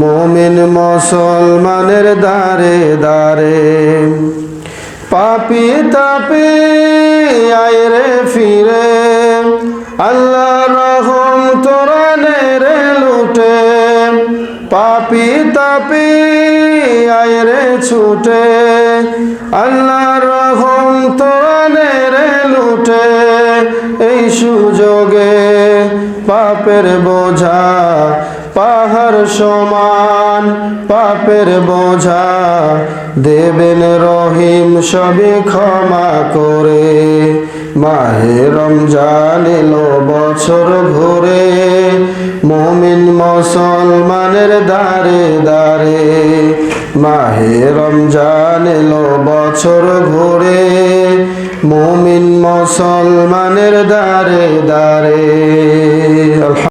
মুমিন মুসলমানের দারে দারে পাপি তাপি আয়রে ফিরে। আল্লাহ রহম তোরা রে লুটে। পাপি তাপি আয়রে ছুটে। আল্লাহ রহম তোরা রে লুটে। এই সুযোগে পাপের বোঝা পাহাড় সমান পাপের বোঝা দেবেন রহিম সবে ক্ষমা করে। মাহে রমজান এলো বছর ঘুরে, মমিন মুসলমানের দারে দারে মাহে রমজান এলো বছর ঘুরে, মুমিন মুসলমানের দারে দারে